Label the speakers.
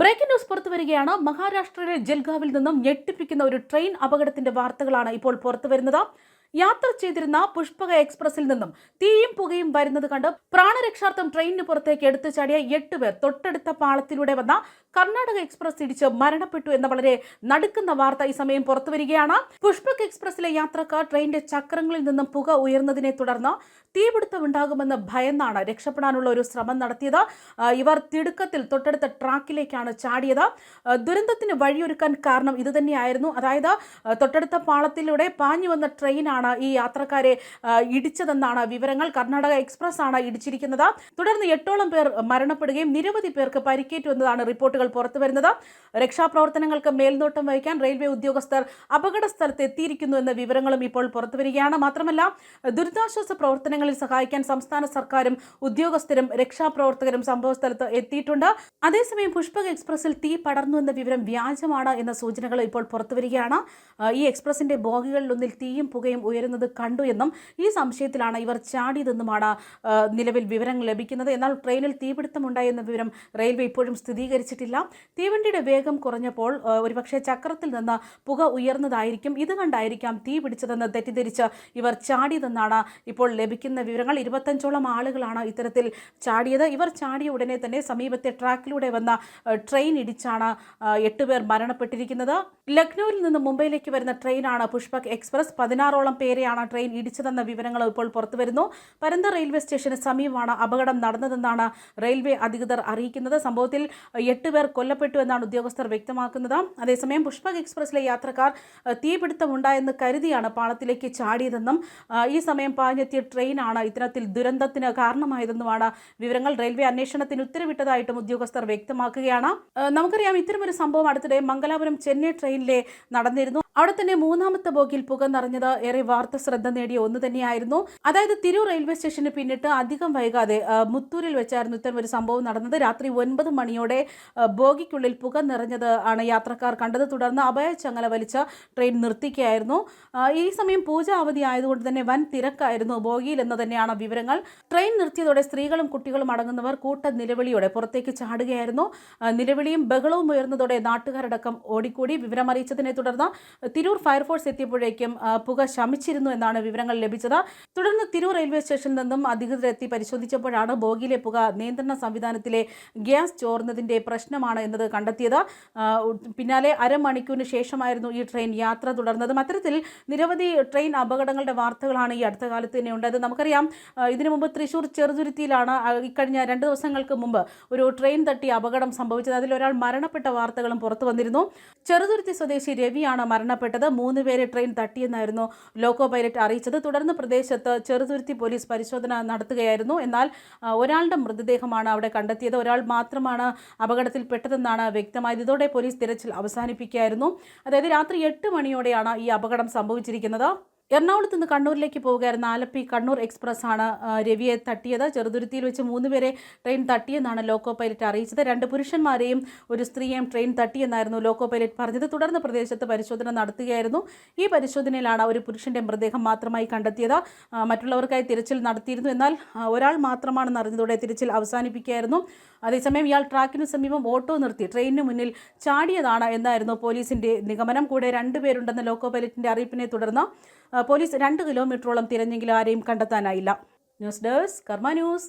Speaker 1: Breaking news പുറത്തു വരികയാണ് മഹാരാഷ്ട്രയിലെ ജൽഗാവിൽ നിന്നും ഞെട്ടിപ്പിക്കുന്ന ഒരു ട്രെയിൻ അപകടത്തിന്റെ വാർത്തകളാണ് ഇപ്പോൾ പുറത്തു വരുന്നത് യാത്ര ചെയ്തിരുന്ന പുഷ്പക എക്സ്പ്രസിൽ നിന്നും തീയും പുകയും വരുന്നത് കണ്ട് പ്രാണരക്ഷാർത്ഥം ട്രെയിനിന് പുറത്തേക്ക് എടുത്തു ചാടിയ എട്ട് പേർ തൊട്ടടുത്ത പാളത്തിലൂടെ വന്ന കർണാടക എക്സ്പ്രസ് ഇടിച്ച് മരണപ്പെട്ടു എന്ന വളരെ നടുക്കുന്ന വാർത്ത ഈ സമയം പുറത്തു വരികയാണ്. പുഷ്പക് എക്സ്പ്രസിലെ യാത്രക്കാർ ട്രെയിനിന്റെ ചക്രങ്ങളിൽ നിന്നും പുക ഉയർന്നതിനെ തുടർന്ന് തീപിടുത്തമുണ്ടാകുമെന്ന് ഭയന്നാണ് രക്ഷപ്പെടാനുള്ള ഒരു ശ്രമം നടത്തിയത്. ഇവർ തിടുക്കത്തിൽ തൊട്ടടുത്ത ട്രാക്കിലേക്കാണ് ചാടിയത്. ദുരന്തത്തിന് വഴിയൊരുക്കാൻ കാരണം ഇതുതന്നെയായിരുന്നു. അതായത് തൊട്ടടുത്ത പാളത്തിലൂടെ പാഞ്ഞു വന്ന ട്രെയിനാണ് ഈ യാത്രക്കാരെ ഇടിച്ചതെന്നാണ് വിവരങ്ങൾ. കർണാടക എക്സ്പ്രസ് ആണ് ഇടിച്ചിരിക്കുന്നത്. തുടർന്ന് എട്ടോളം പേർ മരണപ്പെടുകയും നിരവധി പേർക്ക് പരിക്കേറ്റു എന്നതാണ് റിപ്പോർട്ടുകൾ പുറത്തുവരുന്നത് രക്ഷാപ്രവർത്തനങ്ങൾക്ക് മേൽനോട്ടം വഹിക്കാൻ റെയിൽവേ ഉദ്യോഗസ്ഥർ അപകട സ്ഥലത്ത് എത്തിയിരിക്കുന്നു എന്ന വിവരങ്ങളും ഇപ്പോൾ പുറത്തുവരികയാണ് മാത്രമല്ല ദുരിതാശ്വാസ പ്രവർത്തനങ്ങളിൽ സഹായിക്കാൻ സംസ്ഥാന സർക്കാരും ഉദ്യോഗസ്ഥരും രക്ഷാപ്രവർത്തകരും സംഭവസ്ഥലത്ത് എത്തിയിട്ടുണ്ട്. അതേസമയം പുഷ്പക എക്സ്പ്രസിൽ തീ പടർന്നു എന്ന വിവരം വ്യാജമാണ് എന്ന സൂചനകൾ ഇപ്പോൾ പുറത്തുവരികയാണ് ഈ എക്സ്പ്രസിന്റെ ബോഗികളിലൊന്നിൽ തീയും പുകയും ഉയരുന്നത് കണ്ടു എന്നും ഈ സംശയത്തിലാണ് ഇവർ ചാടിയതെന്നുമാണ് നിലവിൽ വിവരങ്ങൾ ലഭിക്കുന്നത്. എന്നാൽ ട്രെയിനിൽ തീപിടുത്തമുണ്ടായെന്ന വിവരം റെയിൽവേ ഇപ്പോഴും സ്ഥിരീകരിച്ചിട്ടില്ല. തീവണ്ടിയുടെ വേഗം കുറഞ്ഞപ്പോൾ ഒരുപക്ഷെ ചക്രത്തിൽ നിന്ന് പുക ഉയർന്നതായിരിക്കും. ഇത് കണ്ടായിരിക്കാം തീ പിടിച്ചതെന്ന് തെറ്റിദ്ധരിച്ച് ഇവർ ചാടിയതെന്നാണ് ഇപ്പോൾ ലഭിക്കുന്ന വിവരങ്ങൾ. ഇരുപത്തഞ്ചോളം ആളുകളാണ് ഇത്തരത്തിൽ ചാടിയത്. ഇവർ ചാടിയ ഉടനെ തന്നെ സമീപത്തെ ട്രാക്കിലൂടെ വന്ന ട്രെയിൻ ഇടിച്ചാണ് എട്ടുപേർ മരണപ്പെട്ടിരിക്കുന്നത്. ലക്നൌവിൽ നിന്ന് മുംബൈയിലേക്ക് വരുന്ന ട്രെയിനാണ് പുഷ്പക് എക്സ്പ്രസ്. പതിനാറോളം പേരെയാണ് ട്രെയിൻ ഇടിച്ചതെന്ന വിവരങ്ങൾ ഇപ്പോൾ പുറത്തുവരുന്നു. പരന്ത റെയിൽവേ സ്റ്റേഷന് സമീപമാണ് അപകടം നടന്നതെന്നാണ് റെയിൽവേ അധികൃതർ അറിയിക്കുന്നത്. സംഭവത്തിൽ എട്ട് പേർ കൊല്ലപ്പെട്ടു എന്നാണ് ഉദ്യോഗസ്ഥർ വ്യക്തമാക്കുന്നത്. അതേസമയം പുഷ്പക് എക്സ്പ്രസിലെ യാത്രക്കാർ തീപിടുത്തമുണ്ടായെന്ന് കരുതിയാണ് പാളത്തിലേക്ക് ചാടിയതെന്നും ഈ സമയം പാഞ്ഞെത്തിയ ട്രെയിനാണ് ഇത്തരത്തിൽ ദുരന്തത്തിന് കാരണമായതെന്നുമാണ് വിവരങ്ങൾ റെയിൽവേ അന്വേഷണത്തിന് ഉത്തരവിട്ടതായിട്ടും ഉദ്യോഗസ്ഥർ വ്യക്തമാക്കുകയാണ്. നമുക്കറിയാം ഇത്തരമൊരു സംഭവം അടുത്തിടെ മംഗലാപുരം ചെന്നൈ ട്രെയിനിലെ നടന്നിരുന്നു. അവിടെ തന്നെ മൂന്നാമത്തെ ബോഗിൽ പുക നിറഞ്ഞത് ഏറെ വാർത്ത ശ്രദ്ധ നേടിയ ഒന്ന് തന്നെയായിരുന്നു. അതായത് തിരൂർ റെയിൽവേ സ്റ്റേഷന് പിന്നിട്ട് അധികം വൈകാതെ മുത്തൂരിൽ വെച്ചായിരുന്നു ഇത്തരം ഒരു സംഭവം നടന്നത്. രാത്രി ഒൻപത് മണിയോടെ ബോഗിക്കുള്ളിൽ പുക നിറഞ്ഞത് ആണ് യാത്രക്കാർ കണ്ടത്. തുടർന്ന് അഭയ ചങ്ങല വലിച്ച ട്രെയിൻ നിർത്തിക്കുകയായിരുന്നു. ഈ സമയം പൂജ അവധി ആയതുകൊണ്ട് തന്നെ വൻ തിരക്കായിരുന്നു ബോഗിയിൽ എന്ന് തന്നെയാണ് വിവരങ്ങൾ. ട്രെയിൻ നിർത്തിയതോടെ സ്ത്രീകളും കുട്ടികളും അടങ്ങുന്നവർ കൂട്ട നിലവിളിയോടെ പുറത്തേക്ക് ചാടുകയായിരുന്നു. നിലവിളിയും ബഹളവും ഉയർന്നതോടെ നാട്ടുകാരടക്കം ഓടിക്കൂടി. വിവരമറിയിച്ചതിനെ തുടർന്ന് തിരൂർ ഫയർഫോഴ്സ് എത്തിയപ്പോഴേക്കും പുക ശമിച്ചിരുന്നു എന്നാണ് വിവരങ്ങൾ ലഭിച്ചത്. തുടർന്ന് തിരൂർ റെയിൽവേ സ്റ്റേഷനിൽ നിന്നും അധികൃതരെത്തി പരിശോധിച്ചപ്പോഴാണ് ബോഗിയിലെ പുക നിയന്ത്രണ സംവിധാനത്തിലെ ഗ്യാസ് ചോർന്നതിന്റെ പ്രശ്നമാണ് എന്നത് കണ്ടെത്തിയത്. പിന്നാലെ അരമണിക്കൂറിന് ശേഷമായിരുന്നു ഈ ട്രെയിൻ യാത്ര തുടർന്നത്. അത്തരത്തിൽ നിരവധി ട്രെയിൻ അപകടങ്ങളുടെ വാർത്തകളാണ് ഈ അടുത്ത കാലത്ത് തന്നെ ഉണ്ടായത് നമുക്കറിയാം ഇതിനു മുമ്പ് തൃശ്ശൂർ ചെറുതുരുത്തിയിലാണ് ഇക്കഴിഞ്ഞ രണ്ട് ദിവസങ്ങൾക്ക് മുമ്പ് ഒരു ട്രെയിൻ തട്ടി അപകടം സംഭവിച്ചത്. അതിൽ ഒരാൾ മരണപ്പെട്ട വാർത്തകളും പുറത്തു വന്നിരുന്നു. ചെറുതുരുത്തി സ്വദേശി രവിയാണ് മരണപ്പെട്ടത്. മൂന്ന് പേരെ ട്രെയിൻ തട്ടിയെന്നായിരുന്നു ലോക്കോ പൈലറ്റ് അറിയിച്ചത്. തുടർന്ന് പ്രദേശത്ത് ചെറുതുരുത്തി പോലീസ് പരിശോധന നടത്തുകയായിരുന്നു. എന്നാൽ ഒരാളുടെ മൃതദേഹമാണ് അവിടെ കണ്ടെത്തിയത്. ഒരാൾ മാത്രമാണ് അപകടത്തിൽപ്പെട്ടതെന്നാണ് വ്യക്തമായത്. ഇതോടെ പോലീസ് തിരച്ചിൽ അവസാനിപ്പിക്കുകയായിരുന്നു. അതായത് രാത്രി എട്ട് മണിയോടെയാണ് ഈ അപകടം സംഭവിച്ചിരിക്കുന്നത്. എറണാകുളത്ത് നിന്ന് കണ്ണൂരിലേക്ക് പോവുകയായിരുന്ന ആലപ്പി കണ്ണൂർ എക്സ്പ്രസ് ആണ് രവിയെ തട്ടിയത്. ചെറുതുരുത്തിയിൽ വെച്ച് മൂന്ന് പേരെ ട്രെയിൻ തട്ടിയെന്നാണ് ലോക്കോ പൈലറ്റ് അറിയിച്ചത്. രണ്ട് പുരുഷന്മാരെയും ഒരു സ്ത്രീയെയും ട്രെയിൻ തട്ടിയെന്നായിരുന്നു ലോക്കോ പൈലറ്റ് പറഞ്ഞത്. തുടർന്ന് പ്രദേശത്ത് പരിശോധന നടത്തുകയായിരുന്നു. ഈ പരിശോധനയിലാണ് ഒരു പുരുഷന്റെ മൃതദേഹം മാത്രമായി കണ്ടെത്തിയത്. മറ്റുള്ളവർക്കായി തിരച്ചിൽ നടത്തിയിരുന്നു. എന്നാൽ ഒരാൾ മാത്രമാണെന്ന് അറിഞ്ഞതോടെ തിരച്ചിൽ അവസാനിപ്പിക്കുകയായിരുന്നു. അതേസമയം ഇയാൾ ട്രാക്കിന് സമീപം ഓട്ടോ നിർത്തി ട്രെയിനിന് മുന്നിൽ ചാടിയതാണ് എന്നായിരുന്നു പോലീസിന്റെ നിഗമനം. കൂടെ രണ്ടുപേരുണ്ടെന്ന ലോക്കോ പൈലറ്റിന്റെ അറിയിപ്പിനെ തുടർന്ന് പോലീസ് രണ്ട് കിലോമീറ്ററോളം തിരഞ്ഞെങ്കിലും ആരെയും കണ്ടെത്താനായില്ല. News desk Karma news.